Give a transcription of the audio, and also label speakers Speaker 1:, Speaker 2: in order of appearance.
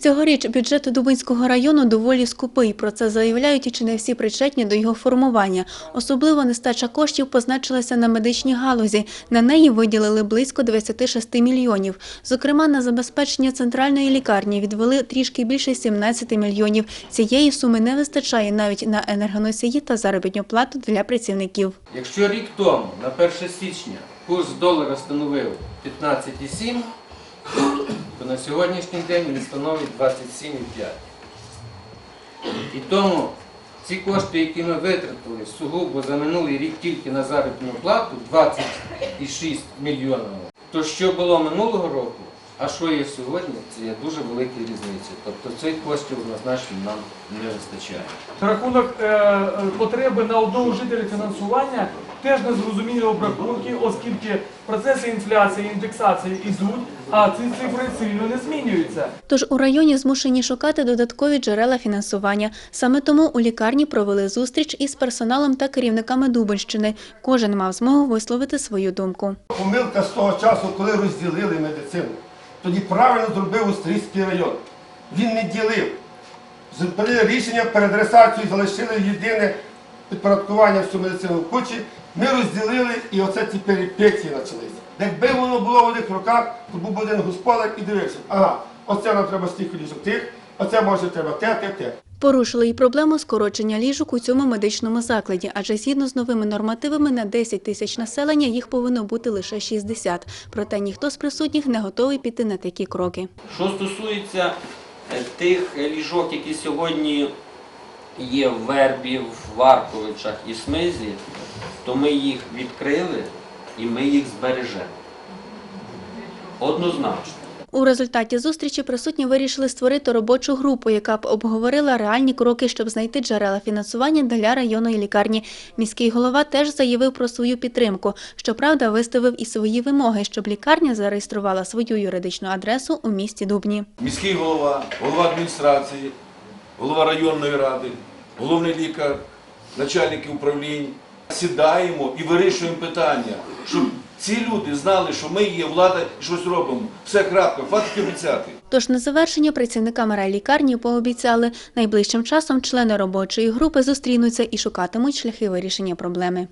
Speaker 1: Цьогоріч бюджет Дубинського району доволі скупий. Про це заявляють чи не всі причетні до його формування. Особливо нестача коштів позначилася на медичній галузі. На неї виділили близько 26 мільйонів. Зокрема, на забезпечення центральної лікарні відвели трішки більше 17 мільйонів. Цієї суми не вистачає навіть на енергоносії та заробітну плату для працівників.
Speaker 2: Якщо рік тому, на 1 січня, курс долара становив 15,7, то на сьогоднішній день він становить 27,5. І тому ці кошти, які ми витратили сугубо за минулий рік тільки на заробітну плату 26 мільйонів, то що було минулого року, а що є сьогодні, це є дуже великі різниці. Тобто цих коштів однозначно нам не вистачає.
Speaker 3: Рахунок е, е, потреби на одного жителя фінансування теж незрозумілі обрахунки, оскільки процеси інфляції, індексації йдуть, а ці цифри сильно не змінюються.
Speaker 1: Тож у районі змушені шукати додаткові джерела фінансування. Саме тому у лікарні провели зустріч із персоналом та керівниками Дубинщини. Кожен мав змогу висловити свою думку.
Speaker 4: Помилка з того часу, коли розділили медицину. Тоді правильно зробив Острізький район. Він не ділив. Прийняли рішення перед ресацією залишили єдине підпорядкування всю медицину в кучі. Ми розділили і оце ці перипетії почалися. Якби воно було в одних руках, то був би один господар і дивився, ага, оце нам треба стільки ліжок тих, оце може треба те, те, те.
Speaker 1: Порушили й проблему скорочення ліжок у цьому медичному закладі, адже згідно з новими нормативами на 10 тисяч населення їх повинно бути лише 60. Проте ніхто з присутніх не готовий піти на такі кроки.
Speaker 5: Що стосується е, тих ліжок, які сьогодні є в Вербі, в Варковичах і Смизі, то ми їх відкрили і ми їх збережемо. Однозначно.
Speaker 1: У результаті зустрічі присутні вирішили створити робочу групу, яка б обговорила реальні кроки, щоб знайти джерела фінансування для районної лікарні. Міський голова теж заявив про свою підтримку. Щоправда, виставив і свої вимоги, щоб лікарня зареєструвала свою юридичну адресу у місті Дубні.
Speaker 6: міський голова, голова адміністрації, голова районної ради, головний лікар, начальники управлінь. Сідаємо і вирішуємо питання, щоб ці люди знали, що ми є влада і щось робимо. Все крапка, факти обіцяти.
Speaker 1: Тож на завершення працівникам райлікарні пообіцяли, найближчим часом члени робочої групи зустрінуться і шукатимуть шляхи вирішення проблеми.